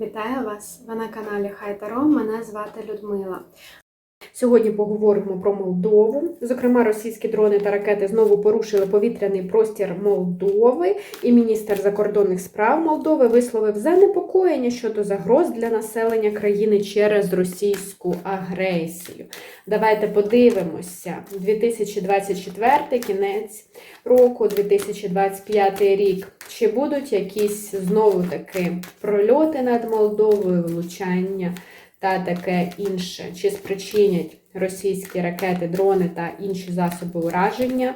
Вітаю вас! Ви на каналі Хай Таро. Мене звати Людмила. Сьогодні поговоримо про Молдову. Зокрема, російські дрони та ракети знову порушили повітряний простір Молдови, і міністр закордонних справ Молдови висловив занепокоєння щодо загроз для населення країни через російську агресію. Давайте подивимося: 2024 кінець року, 2025 рік. Чи будуть якісь знову таки прольоти над Молдовою, влучання? Та таке інше, чи спричинять російські ракети, дрони та інші засоби ураження,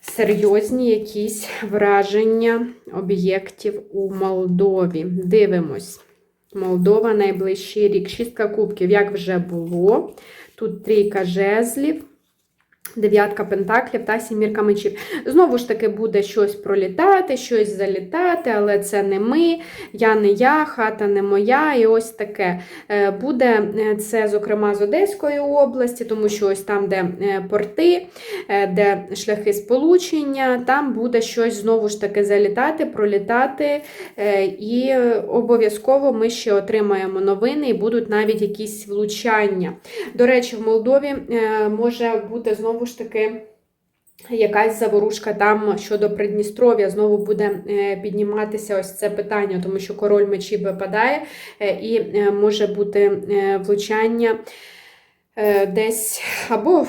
серйозні якісь враження об'єктів у Молдові. Дивимось. Молдова найближчий рік. Шістка кубків, як вже було. Тут трійка жезлів. Дев'ятка пентаклів та сімірка мечів. Знову ж таки, буде щось пролітати, щось залітати, але це не ми, я не я, хата не моя. І ось таке. Е, Буде е, це, зокрема, з Одеської області, тому що ось там, де е, порти, де шляхи сполучення, там буде щось знову ж таки залітати, пролітати. І обов'язково ми ще отримаємо новини і будуть навіть якісь влучання. До речі, в Молдові може бути знову ж таки. Якась заворушка там щодо Придністров'я знову буде е, підніматися ось це питання, тому що король мечів випадає, е, і е, може бути влучання десь або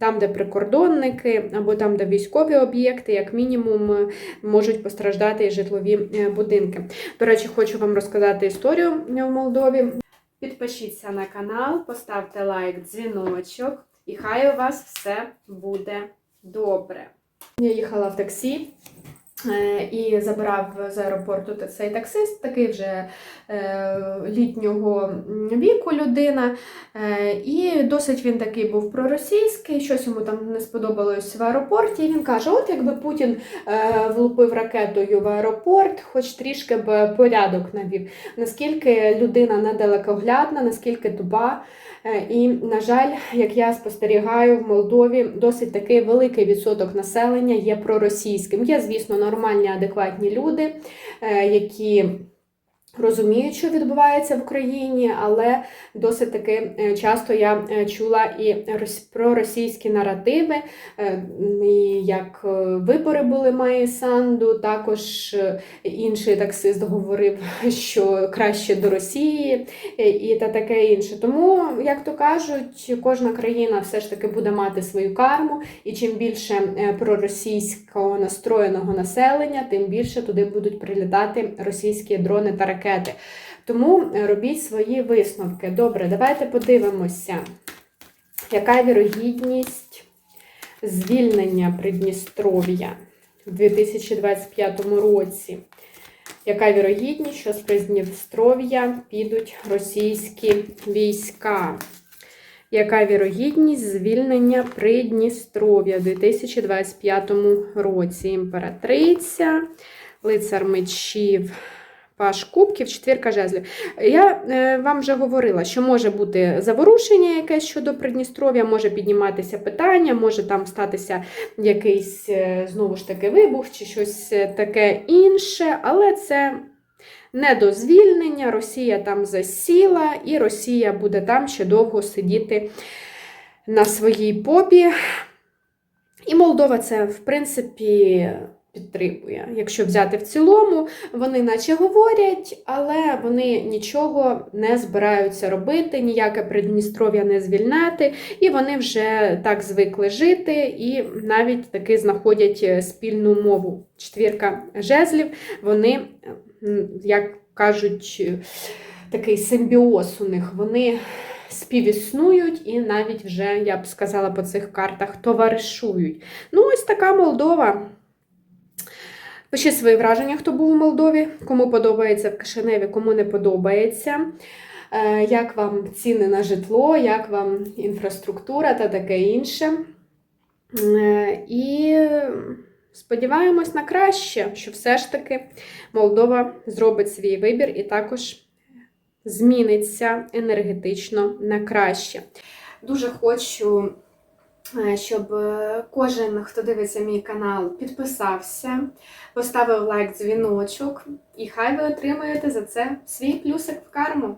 там, де прикордонники, або там, де військові об'єкти, як мінімум, можуть постраждати і житлові будинки. До речі, хочу вам розказати історію в Молдові. Підпишіться на канал, поставте лайк, дзвіночок, і хай у вас все буде добре. Я їхала в таксі і забирав з аеропорту цей таксист, такий вже е, літнього віку людина. Е, і досить він такий був проросійський, щось йому там не сподобалось в аеропорті. І він каже: от якби Путін е, влупив ракетою в аеропорт, хоч трішки б порядок навів. Наскільки людина недалекоглядна, наскільки туба. Е, І, на жаль, як я спостерігаю, в Молдові досить такий великий відсоток населення є проросійським. Є, звісно, нормальні, адекватні люди, е, які розуміють, що відбувається в Україні, але досить таки е, часто я е, чула і про російські наративи, е, і як вибори були Майї Санду, також інший таксист говорив, що краще до Росії і та таке інше. Тому, як то кажуть, кожна країна все ж таки буде мати свою карму, і чим більше проросійського настроєного населення, тим більше туди будуть прилітати російські дрони та ракети. Тому е, робіть свої висновки. Добре, давайте подивимося, яка вірогідність звільнення Придністров'я в 2025 році. Яка вірогідність, що з Придністров'я підуть російські війська? Яка вірогідність звільнення Придністров'я в 2025 році? Імператриця, лицар мечів, паш кубків, четвірка жезлів. Я е, вам вже говорила, що може бути заворушення якесь щодо Придністров'я, може підніматися питання, може там статися якийсь е, знову ж таки вибух чи щось е, таке інше, але це не до звільнення. Росія там засіла, і Росія буде там ще довго сидіти на своїй попі. І Молдова це, в принципі, підтримує. Якщо взяти в цілому, вони наче говорять, але вони нічого не збираються робити, ніяке Придністров'я не звільняти, і вони вже так звикли жити, і навіть таки знаходять е, спільну мову. Четвірка жезлів, вони, як кажуть, е, такий симбіоз у них. Вони співіснують і навіть вже, я б сказала, по цих картах товаришують. Ну, ось така Молдова. Пишіть свої враження, хто був у Молдові, кому подобається в Кишиневі, кому не подобається. Е, Як вам ціни на житло, як вам інфраструктура та таке інше. Е, І сподіваємось на краще, що все ж таки Молдова зробить свій вибір і також зміниться енергетично на краще. Дуже хочу щоб е, кожен, хто дивиться мій канал, підписався, поставив лайк, дзвіночок, і хай ви отримаєте за це свій плюсик в карму.